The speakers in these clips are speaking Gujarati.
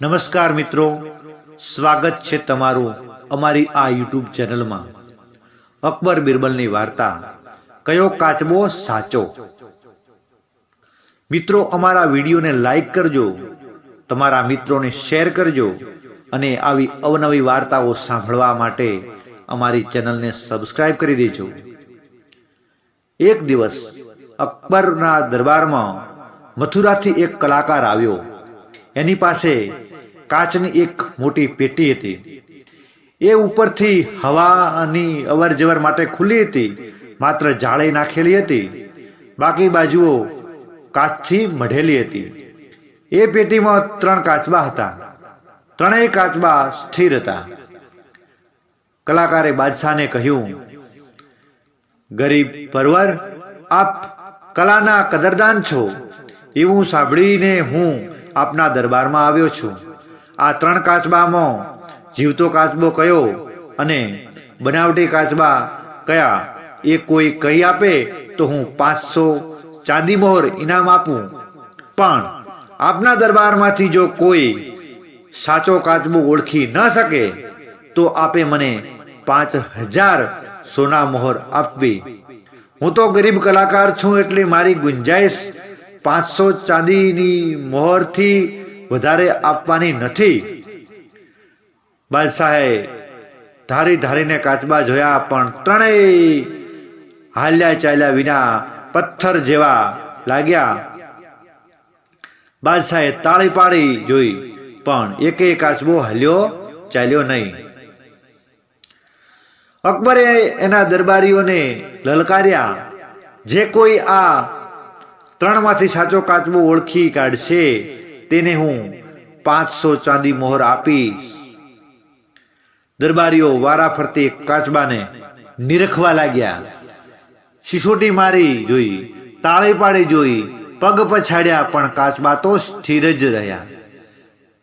નમસ્કાર મિત્રો. સ્વાગત છે તમારું અમારી આ યુટ્યુબ ચેનલમાં. અકબર બિરબલની વાર્તા, કયો કાચબો સાચો? મિત્રો, અમારા વિડીયોને લાઈક કરજો, તમારા મિત્રોને શેર કરજો અને આવી અવનવી વાર્તાઓ સાંભળવા માટે અમારી ચેનલને સબસ્ક્રાઇબ કરી દેજો. એક દિવસ અકબરના દરબારમાં મથુરાથી એક કલાકાર આવ્યો. એની પાસે કાચની એક મોટી પેટી હતી. એ ઉપરથી હવાની અવર જવર માટે ખુલ્લી હતી, માત્ર જાળે નાખેલી હતી. બાકી બાજુઓ કાચથી મઢેલી હતી. એ પેટીમાં ત્રણ કાચબા હતા. ત્રણેય કાચબા સ્થિર હતા. કલાકારે બાદશાહને કહ્યું, ગરીબ પરવર, આપ કલાના કદરદાન છો. એવું સાંભળીને હું આપના દરબારમાં આવ્યો છું. આ ત્રણ કાચબામાં જીવતો કાચબો કયો અને બનાવટી કાચબા કયા? એ કોઈ કહી આપે તો હું પાંચસો ચાંદી મોહર ઇનામ આપું. પણ આપના દરબારમાંથી જો કોઈ સાચો કાચબો ઓળખી ન શકે, તો આપે મને પાંચ હજાર સોના મોહર આપવી. હું તો ગરીબ કલાકાર છું એટલે મારી ગુંજાઈશ પાંચસો ચાંદીની મોહરથી વધારે આપવાની નથી. બાદશાહે ધારી ધારીને કાચબા જોયા પણ ત્રણેય હાલ્યા ચાલ્યા વિના પથ્થર જેવા લાગ્યા. બાદશાહે તાળી પાડી જોઈ, પણ એકે કાચબો હાલ્યો ચાલ્યો નહીં. અકબરે એના દરબારીઓને લલકાર્યા. જે કોઈ આ ત્રણમાંથી સાચો કાચબો ઓળખી કાઢશે, તેને હું પાંચસો ચાંદી મોહર આપી દરબારીઓ વારા ફરતી કાચબાને નિરખવા લાગ્યા. શિશોટી મારી જોઈ, તાળી પાડી જોઈ, પગ પછાડ્યા, પણ કાચબા તો સ્થિર જ રહ્યા.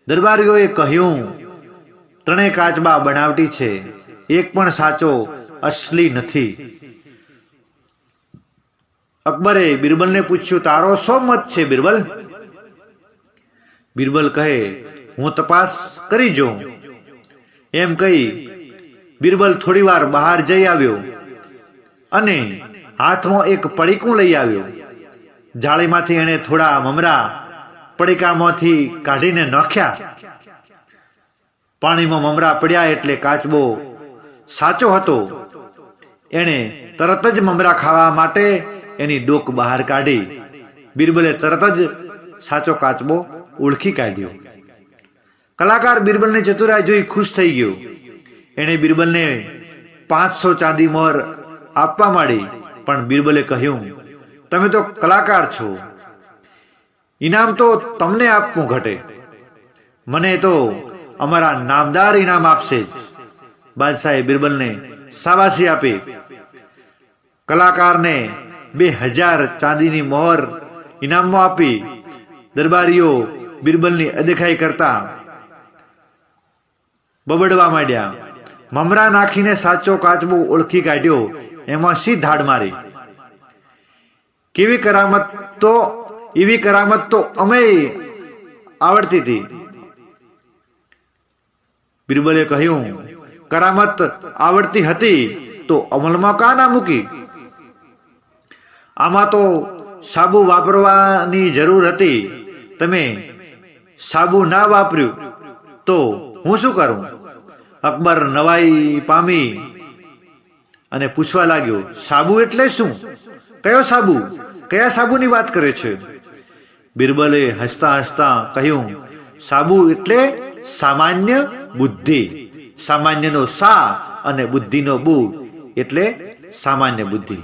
દરબારીઓએ કહ્યું, ત્રણેય કાચબા બનાવટી છે. એક પણ સાચો અસલી નથી. અકબરે બિરબલને પૂછ્યું, તારો શો મત છે બિરબલ? બિરબલ કહે, હું તપાસ કરી જોઉં. એમ કહી બિરબલ થોડીવાર બહાર જઈ આવ્યો અને હાથમાં એક પડીકું લઈ આવ્યો. જાળીમાંથી એણે થોડા મમરા પડીકામાંથી કાઢીને નાખ્યા. પાણીમાં મમરા પડ્યા એટલે કાચબો સાચો હતો. એણે તરત જ મમરા ખાવા માટે એની ડોક બહાર કાઢી બિરબલે તરત જ સાચો કાચબો ઓળખી કાઢ્યો. કલાકાર બિરબલની ચતુરાઈ જોઈ ખુશ થઈ ગયો. એણે બિરબલને પાંચસો ચાંદી મોહર આપવા માંડી, પણ બિરબલે કહ્યું, તમે તો કલાકાર છો. ઇનામ તો તમને આપવું ઘટે. મને તો અમારા નામદાર ઇનામ આપશે જ. બાદશાહે બિરબલને શાબાશી આપી. કલાકારને બે હજાર ચાંદીની મોહર ઇનામમાં આપી દરબારીઓ બિરબલની અદેખાઈ કરતા બબડવા માંડ્યા. મમરા નાખીને સાચો કાચબો ઓળખી કાઢ્યો. એમાં સી ધાડ મારી? કેવી કરામત તો, એવી કરામત તો અમે આવડતી હતી. બિરબલે કહ્યું, કરામત આવડતી હતી તો અમલમાં કા ના મૂકી? આમાં તો સાબુ વાપરવાની જરૂર હતી. તમે સાબુ ના વાપર્યું તો હું શું કરું? અકબર નવાઈ પામી અને પૂછવા લાગ્યો, સાબુ એટલે શું? કયો સાબુ? કયા સાબુની વાત કરે છે? બિરબલે હસતા હસતા કહ્યું, સાબુ એટલે સામાન્ય બુદ્ધિ. સામાન્યનો સા અને બુદ્ધિનો બુ એટલે સામાન્ય બુદ્ધિ.